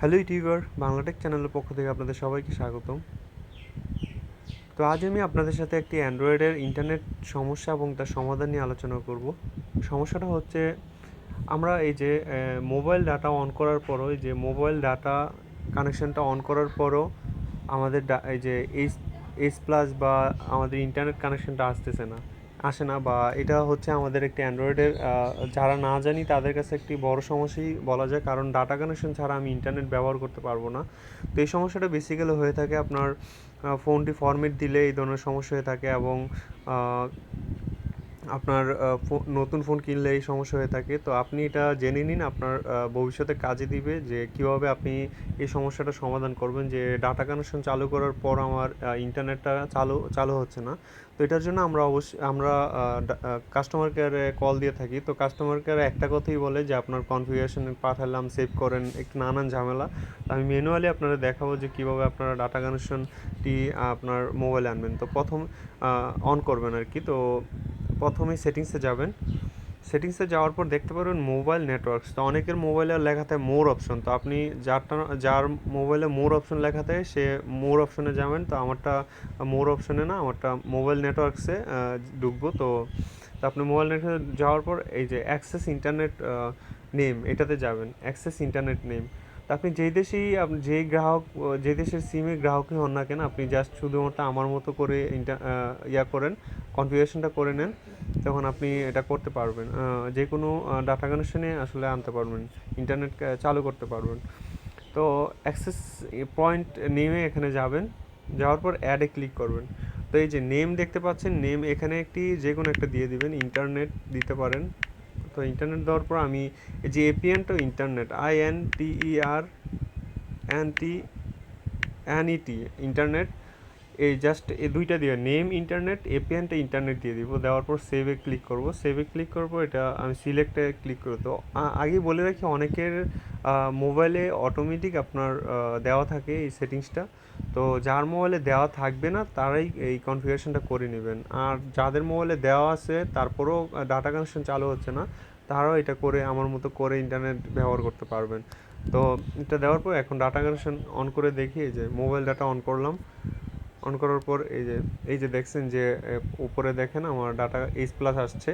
Hello YouTuber Bangla Tech চ্যানেলের পক্ষ থেকে আপনাদের সবাইকে স্বাগতম। তো আজ আমি আপনাদের সাথে একটি অ্যান্ড্রয়েডের ইন্টারনেট সমস্যা এবং তার সমাধান নিয়ে আলোচনা করব। সমস্যাটা হচ্ছে, আমরা এই যে মোবাইল ডাটা অন করার পরও, এই যে মোবাইল ডাটা কানেকশনটা অন করার পরও আমাদের এই যে এইচ এইচ প্লাস বা আমাদের ইন্টারনেট কানেকশনটা আসতেছে না। আসে না বা এটা হচ্ছে আমাদের একটি অ্যান্ড্রয়েডের যারা না জানি তাদের কাছে একটি বড় সমস্যাই বলা যায়। কারণ ডাটা কানেকশন ছাড়া আমি ইন্টারনেট ব্যবহার করতে পারব না। তো এই সমস্যাটা বেসিক্যালি হয়ে থাকে আপনার ফোনটি ফরম্যাট দিলে এই ধরনের সমস্যা হয়ে থাকে এবং আপনার নতুন ফোন কিনলে এই সমস্যা হয়ে থাকে। তো আপনি এটা জেনে নিন, আপনার ভবিষ্যতে কাজে দিবে যে কীভাবে আপনি এই সমস্যাটা সমাধান করবেন। যে ডাটা কানেকশন চালু করার পর আমার ইন্টারনেটটা চালু চালু হচ্ছে না। তো এটার জন্য আমরা অবশ্যই, আমরা কাস্টমার কেয়ারে কল দিয়ে থাকি। তো কাস্টমার কেয়ারে একটা কথাই বলে যে, আপনার কনফিগারেশন পাঠালাম সেভ করেন, একটু নানান ঝামেলা। আমি ম্যানুয়ালি আপনারা দেখাবো যে কীভাবে আপনারা ডাটা কানেকশনটি আপনার মোবাইলে আনবেন। তো প্রথম অন করবেন আর কি তো প্রথমে সেটিংসে যাবেন। সেটিংসে যাওয়ার পর দেখতে পারবেন মোবাইল নেটওয়ার্কস তো অনেকের মোবাইলে লেখা থাকে মোর অপশন তো আপনি যারটা যার মোবাইলে মোর অপশন লেখা থাকে সে মোর অপশনে যাবেন। তো আমারটা মোর অপশনে না, আমারটা মোবাইল নেটওয়ার্কসে ঢুকবো। তো আপনি মোবাইল নেটওয়ার্কে যাওয়ার পর এই যে অ্যাক্সেস ইন্টারনেট নেম এটাতে যাবেন। অ্যাক্সেস ইন্টারনেট নেম আপনি যেই দেশেই আপনি যেই গ্রাহক যে দেশের সিমের গ্রাহকই হন না কেন, আপনি জাস্ট শুধুমাত্র আমার মতো করে ইন্টার ইয়া করেন কনফিগারেশনটা করে নেন, তখন আপনি এটা করতে পারবেন। যে কোনো ডাটা কানেকশনে আসলে আনতে পারবেন ইন্টারনেট চালু করতে পারবেন। তো অ্যাক্সেস পয়েন্ট নেমে এখানে যাবেন, যাওয়ার পর অ্যাডে ক্লিক করবেন। তো এই যে নেম দেখতে পাচ্ছেন নেম এখানে একটি যে কোনো একটা দিয়ে দিবেন ইন্টারনেট দিতে পারেন। তো ইন্টারনেট দেওয়ার পর আমি যে APN to internet I N T E R N T N E T internet এই জাস্ট এই দুইটা দিয়ে নেম ইন্টারনেট এপিএনটা ইন্টারনেট দিয়ে দিব। দেওয়ার পর সেভে ক্লিক করব। সেভে ক্লিক করব, এটা আমি সিলেক্টে ক্লিক করব তো আগে বলে রাখি, অনেকের মোবাইলে অটোমেটিক আপনার দেওয়া থাকে এই সেটিংসটা তো যার মোবাইলে দেওয়া থাকবে না, তারাই এই কনফিগারেশনটা করে নেবেন। আর যাদের মোবাইলে দেওয়া আছে, তারপরেও ডাটা কানেকশন চালু হচ্ছে না, তারাও এটা করে, আমার মতো করে ইন্টারনেট ব্যবহার করতে পারবেন। তো এটা দেওয়ার পর এখন ডাটা কানেকশন অন করে দেখি যে মোবাইল ডাটা অন করলাম। অন করার পর এই যে এই যে দেখছেন যে উপরে দেখেন আমার ডাটা এইচ প্লাস আসছে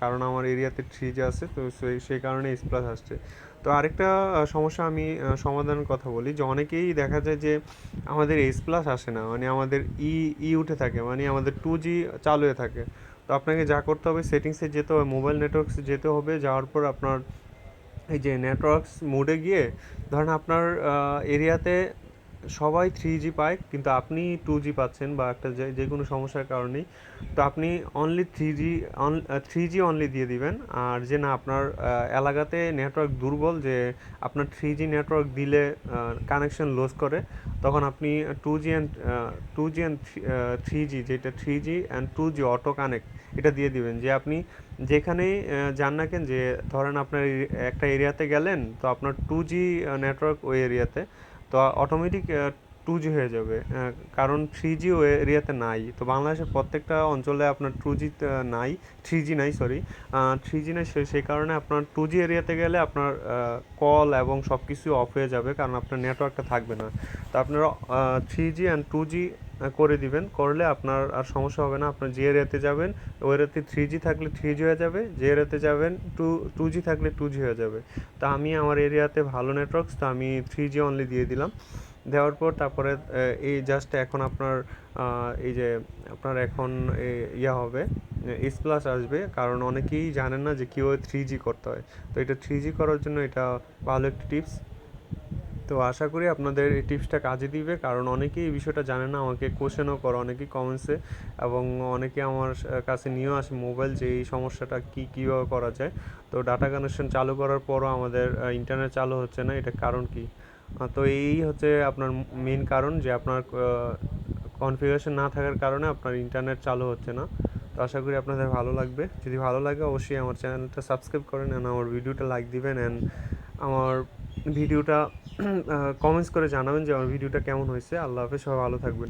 কারণ আমার এরিয়াতে থ্রি জি আছে তো সেই সেই কারণে এইচ প্লাস আসছে। তো আরেকটা সমস্যা আমি আহ, সমাধানের কথা বলি যে অনেকেই দেখা যায় যে আমাদের এইচ প্লাস আসে না মানে আমাদের ই ই উঠে থাকে মানে আমাদের টু জি চালু হয়ে থাকে। তো আপনাকে যা করতে হবে সেটিংসে যেতে হবে মোবাইল নেটওয়ার্কসে যেতে হবে যাওয়ার পর আপনার এই যে নেটওয়ার্কস মোডে গিয়ে ধরেন আপনার এরিয়াতে সবাই থ্রি জি পায়, কিন্তু আপনি টু জি পাচ্ছেন বা একটা যে যে কোনো সমস্যার কারণেই, তো আপনি only three G three G only দিয়ে দিবেন। আর যে না, আপনার এলাকাতে নেটওয়ার্ক দুর্বল, যে আপনার থ্রি জি নেটওয়ার্ক দিলে কানেকশন লস করে, তখন আপনি two G and two G and three G যেটা three G and two G auto connect এটা দিয়ে দিবেন। যে আপনি যেখানেই যান না কেন, যে ধরেন আপনার একটা এরিয়াতে গেলেন, তো আপনার টু জি নেটওয়ার্ক ওই এরিয়াতে তো অটোমেটিক টু জি হয়ে যাবে। কারণ থ্রি জি ওই এরিয়াতে নাই। তো বাংলাদেশের প্রত্যেকটা অঞ্চলে আপনার টু জি নাই থ্রি জি নাই সরি থ্রি জি নাই সেই কারণে আপনার টু জি এরিয়াতে গেলে আপনার কল এবং সব কিছু অফ হয়ে যাবে, কারণ আপনার নেটওয়ার্কটা থাকবে না। তো আপনারা three G and two G করে দিবেন। করলে আপনার আর সমস্যা হবে না। আপনার যে এরিয়াতে যাবেন, ওই এরিয়াতে থ্রি জি থাকলে থ্রি জি হয়ে যাবে। যে এরিয়াতে যাবেন টু টু জি থাকলে টু জি হয়ে যাবে। তা আমি আমার এরিয়াতে ভালো নেটওয়ার্কস তো আমি থ্রি জি অনলি দিয়ে দিলাম। দেওয়ার পর তারপরে এই জাস্ট এখন আপনার এই যে আপনার এখন ইয়া হবে এস প্লাস আসবে। কারণ অনেকেই জানেন না যে কীভাবে থ্রি জি করতে হয়। তো এটা থ্রি জি করার জন্য এটা ভালো একটি টিপস তো আশা করি আপনাদের এই টিপসটা কাজে দিবে। কারণ অনেকেই এই বিষয়টা জানে না, আমাকে কোশ্চেনও করে, অনেকেই কমেন্টসে এবং অনেকে আমার কাছে নিয়েও আসে মোবাইল যে এই সমস্যাটা কী, কীভাবে করা যায়। তো ডাটা কানেকশন চালু করার পরও আমাদের ইন্টারনেট চালু হচ্ছে না এটা কারণ কি? তো এই হচ্ছে আপনার মেন কারণ যে আপনার কনফিগারেশন না থাকার কারণে আপনার ইন্টারনেট চালু হচ্ছে না। তো আশা করি আপনাদের ভালো লাগবে। যদি ভালো লাগে অবশ্যই আমার চ্যানেলটা সাবস্ক্রাইব করেন অ্যান্ড আমার ভিডিওটা লাইক দিবেন অ্যান্ড আমার ভিডিওটা কমেন্টস করে জানাবেন যে আমার ভিডিওটা কেমন হয়েছে। আল্লাহ হাফেজ সবাই ভালো থাকবেন।